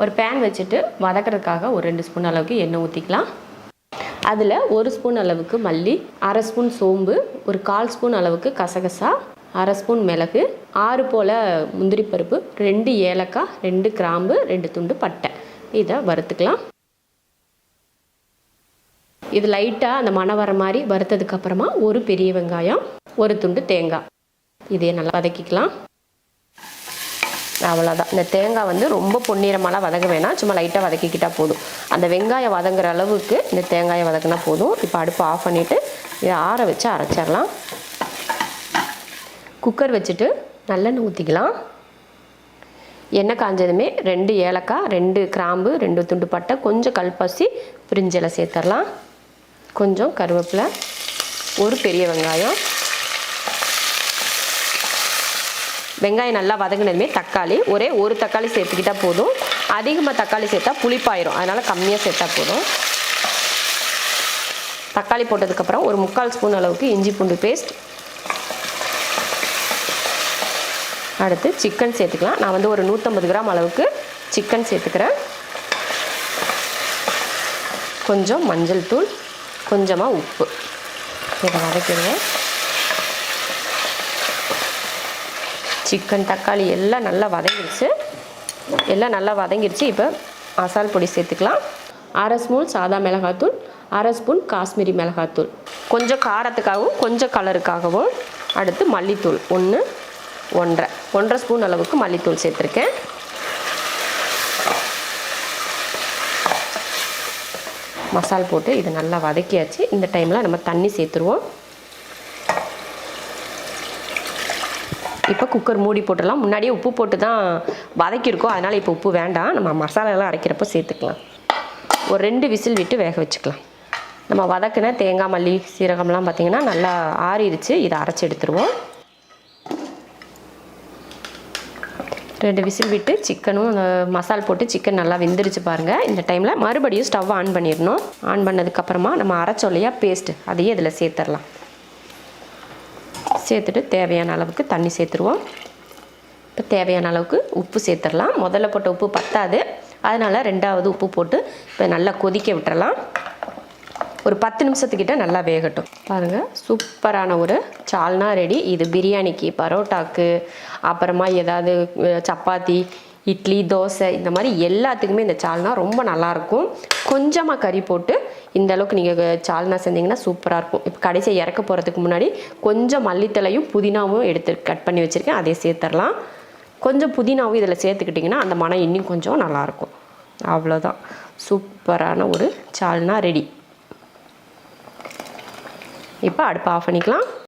ஒரு பேன் வச்சுட்டு வதக்கிறதுக்காக ஒரு ரெண்டு ஸ்பூன் அளவுக்கு எண்ணெய் ஊற்றிக்கலாம் அதில் ஒரு ஸ்பூன் அளவுக்கு மல்லி அரை ஸ்பூன் சோம்பு ஒரு கால் ஸ்பூன் அளவுக்கு கசகசா அரை ஸ்பூன் மிளகு ஆறு போல் முந்திரி பருப்பு ரெண்டு ஏலக்காய் ரெண்டு கிராம்பு ரெண்டு துண்டு பட்டை. இதை வறுத்துக்கலாம். இது லைட்டாக அந்த மணம் வர மாதிரி வறுத்ததுக்கப்புறமா ஒரு பெரிய வெங்காயம் ஒரு துண்டு தேங்காய். இதையே நல்லா வதக்கிக்கலாம். அவ்வளோதான் இந்த தேங்காய் வந்து ரொம்ப பொன்னிறமாலாம் வதங்க வேணாம். சும்மா லைட்டாக வதக்கிக்கிட்டால் போதும். அந்த வெங்காயம் வதங்குற அளவுக்கு இந்த தேங்காயை வதக்கினா போதும். இப்போ அடுப்பு ஆஃப் பண்ணிவிட்டு இதை ஆற வச்சு அரைச்சிடலாம். குக்கர் வச்சுட்டு நல்லெண்ணெய் ஊற்றிக்கலாம் எண்ணெய் காஞ்சதுமே ரெண்டு ஏலக்காய் ரெண்டு கிராம்பு ரெண்டு துண்டு பட்டை கொஞ்சம் கல்பாசி பிரிஞ்சில் சேர்த்துடலாம். கொஞ்சம் கருவேப்பிலை ஒரு பெரிய வெங்காயம். வெங்காயம் நல்லா வதங்கினதுமே தக்காளி. ஒரே ஒரு தக்காளி சேர்த்துக்கிட்டால் போதும். அதிகமாக தக்காளி சேர்த்தா புளிப்பாயிரும். அதனால் கம்மியாக சேர்த்தா போதும். தக்காளி போட்டதுக்கப்புறம் ஒரு முக்கால் ஸ்பூன் அளவுக்கு இஞ்சி பூண்டு பேஸ்ட். அடுத்து சிக்கன் சேர்த்துக்கலாம். நான் வந்து ஒரு நூற்றம்பது கிராம் அளவுக்கு சிக்கன் சேர்த்துக்கிறேன். கொஞ்சம் மஞ்சள் தூள் கொஞ்சமாக உப்பு. இதை வதக்கிடுங்க. சிக்கன் தக்காளி எல்லாம் நல்லா வதங்கிடுச்சு எல்லாம் நல்லா வதங்கிடுச்சு இப்போ மசால் பொடி சேர்த்துக்கலாம். அரை ஸ்பூன் சாதா மிளகாத்தூள் அரை ஸ்பூன் காஷ்மீரி மிளகாத்தூள். கொஞ்சம் காரத்துக்காகவும் கொஞ்சம் கலருக்காகவும் அடுத்து மல்லித்தூள். ஒன்று ஒன்றரை. ஒன்றரை ஸ்பூன் அளவுக்கு மல்லித்தூள் சேர்த்துருக்கேன். மசால் போட்டு இதை நல்லா வதக்கியாச்சு. இந்த டைமில் நம்ம தண்ணி சேர்த்துருவோம். இப்போ குக்கர் மூடி போட்டுடலாம். முன்னாடியே உப்பு போட்டு தான் வதக்கியிருக்கோம். அதனால் இப்போ உப்பு வேண்டாம். நம்ம மசாலாலாம் அரைக்கிறப்போ சேர்த்துக்கலாம். ஒரு ரெண்டு விசில் விட்டு வேக வச்சுக்கலாம். நம்ம வதக்கின தேங்காய் மல்லி சீரகம்லாம் பார்த்திங்கன்னா நல்லா ஆறிடுச்சு. இதை அரைச்சி எடுத்துருவோம். ரெண்டு விசில் விட்டு சிக்கனும் மசால் போட்டு சிக்கன் நல்லா வெந்துருச்சு பாருங்கள் இந்த டைமில் மறுபடியும் ஸ்டவ் ஆன் பண்ணிடணும். ஆன் பண்ணதுக்கப்புறமா நம்ம அரைச்சோம் பேஸ்ட்டு அதையே இதில் சேர்த்துடலாம். சேர்த்துட்டு தேவையான அளவுக்கு தண்ணி சேர்த்துருவோம். இப்போ தேவையான அளவுக்கு உப்பு சேர்த்துடலாம். முதல்ல போட்ட உப்பு பத்தாது. அதனால் ரெண்டாவது உப்பு போட்டு இப்போ நல்லா கொதிக்க விட்டுறலாம். ஒரு பத்து நிமிஷத்துக்கிட்ட நல்லா வேகட்டும். பாருங்கள் சூப்பரான ஒரு சால்னா ரெடி. இது பிரியாணிக்கு பரோட்டாக்கு அப்புறமா ஏதாவது சப்பாத்தி இட்லி தோசை இந்த மாதிரி எல்லாத்துக்குமே இந்த சால்னா ரொம்ப நல்லாயிருக்கும். கொஞ்சமாக கறி போட்டு இந்த அளவுக்கு நீங்கள் சால்னா செஞ்சீங்கன்னா சூப்பராக இருக்கும். இப்போ கடைசியாக இறக்க போகிறதுக்கு முன்னாடி கொஞ்சம் மல்லித்தலையும் புதினாவும் எடுத்து கட் பண்ணி வச்சுருக்கேன். அதை சேர்த்துடலாம் கொஞ்சம் புதினாவும் இதில் சேர்த்துக்கிட்டிங்கன்னா அந்த மனம் இன்னும் கொஞ்சம் நல்லாயிருக்கும். அவ்வளோதான் சூப்பரான ஒரு சால்னா ரெடி. இப்போ அடுப்பை ஆஃப் பண்ணிக்கலாம்.